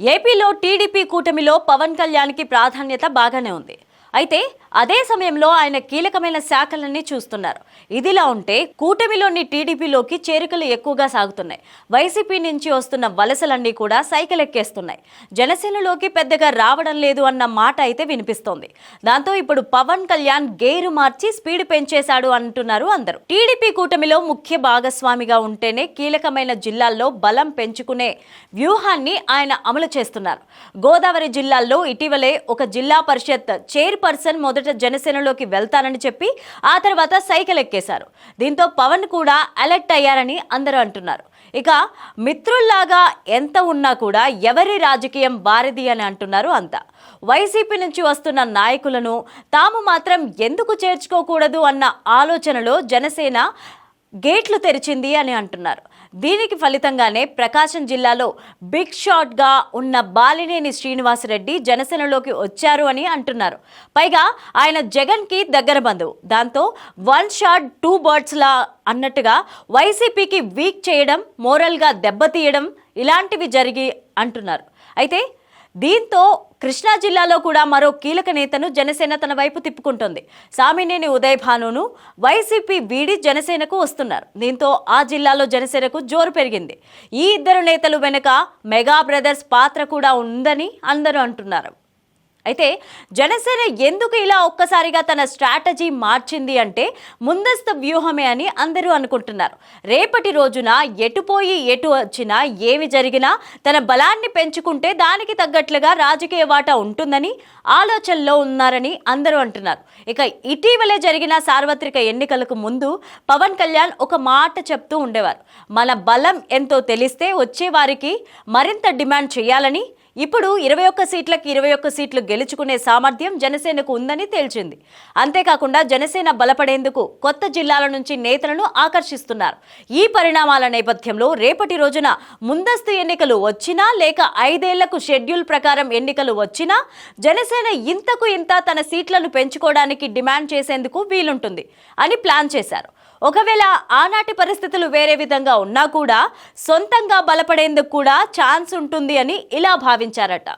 ఏపీలో టీడీపీ కూటమిలో పవన్ కళ్యాణ్కి ప్రాధాన్యత బాగానే ఉంది. అయితే అదే సమయంలో ఆయన కీలకమైన శాఖలన్నీ చూస్తున్నారు. ఇదిలా ఉంటే కూటమిలోని టీడీపీలోకి చేరికలు ఎక్కువగా సాగుతున్నాయి. వైసీపీ నుంచి వస్తున్న వలసలన్నీ కూడా సైకిల్ ఎక్కేస్తున్నాయి. జనసేనలోకి పెద్దగా రావడం లేదు అన్న మాట అయితే వినిపిస్తోంది. దాంతో ఇప్పుడు పవన్ కళ్యాణ్ గేరు మార్చి స్పీడ్ పెంచేశాడు అంటున్నారు అందరూ. టీడీపీ కూటమిలో ముఖ్య భాగస్వామిగా ఉంటేనే కీలకమైన జిల్లాల్లో బలం పెంచుకునే వ్యూహాన్ని ఆయన అమలు చేస్తున్నారు. గోదావరి జిల్లాల్లో ఇటీవలే ఒక జిల్లా పరిషత్ పర్సన్ మొదట జనసేనలోకి వెళ్తానని చెప్పి ఆ తర్వాత సైకిల్ ఎక్కేశారు. దీంతో పవన్ కూడా అలర్ట్ అయ్యారని అందరూ అంటున్నారు. ఇక మిత్రుల్లాగా ఎంత ఉన్నా కూడా ఎవరి రాజకీయం వారిది అని అంటున్నారు అంతా. వైసీపీ నుంచి వస్తున్న నాయకులను తాము మాత్రం ఎందుకు చేర్చుకోకూడదు అన్న ఆలోచనలో జనసేన గేట్లు తెరిచింది అని అంటున్నారు. దీనికి ఫలితంగానే ప్రకాశం జిల్లాలో బిగ్ షాట్గా ఉన్న బాలినేని శ్రీనివాసరెడ్డి జనసేనలోకి వచ్చారు అని అంటున్నారు. పైగా ఆయన జగన్కి దగ్గర బంధువు. దాంతో వన్ షాట్ టూ బర్డ్స్లా అన్నట్టుగా వైసీపీకి వీక్ చేయడం మోరల్గా దెబ్బతీయడం ఇలాంటివి జరిగి అంటున్నారు. అయితే దీంతో కృష్ణా జిల్లాలో కూడా మరో కీలక నేతను జనసేన తన వైపు తిప్పుకుంటోంది. సామినేని ఉదయ్ భానును వైసీపీ వీడి జనసేనకు వస్తున్నారు. దీంతో ఆ జిల్లాలో జనసేనకు జోరు పెరిగింది. ఈ ఇద్దరు నేతలు వెనుక మెగా బ్రదర్స్ పాత్ర కూడా ఉందని అందరూ అంటున్నారు. అయితే జనసేన ఎందుకు ఇలా ఒక్కసారిగా తన స్ట్రాటజీ మార్చింది అంటే ముందస్తు వ్యూహమే అని అందరూ అనుకుంటున్నారు. రేపటి రోజున ఎటుపోయి ఎటు వచ్చినా ఏమి జరిగినా తన బలాన్ని పెంచుకుంటే దానికి తగ్గట్లుగా రాజకీయ వాటా ఉంటుందని ఆలోచనలో ఉన్నారని అందరూ అంటున్నారు. ఇక ఇటీవలే జరిగిన సార్వత్రిక ఎన్నికలకు ముందు పవన్ కళ్యాణ్ ఒక మాట చెప్తూ ఉండేవారు. మన బలం ఎంతో తెలిస్తే వచ్చేవారికి మరింత డిమాండ్ చేయాలని ఇప్పుడు ఇరవై ఒక్క సీట్లకు ఇరవై ఒక్క సీట్లు గెలుచుకునే సామర్థ్యం జనసేనకు ఉందని తేల్చింది. అంతేకాకుండా జనసేన బలపడేందుకు కొత్త జిల్లాల నుంచి నేతలను ఆకర్షిస్తున్నారు. ఈ పరిణామాల నేపథ్యంలో రేపటి రోజున ముందస్తు ఎన్నికలు వచ్చినా లేక ఐదేళ్ళకు షెడ్యూల్ ప్రకారం ఎన్నికలు వచ్చినా జనసేన ఇంతకు ఇంత తన సీట్లను పెంచుకోవడానికి డిమాండ్ చేసేందుకు వీలుంటుంది అని ప్లాన్ చేశారు. ఒకవేళ ఆనాటి పరిస్థితులు వేరే విధంగా ఉన్నా కూడా సొంతంగా బలపడేందుకు కూడా ఛాన్స్ ఉంటుంది అని ఇలా భావించారట.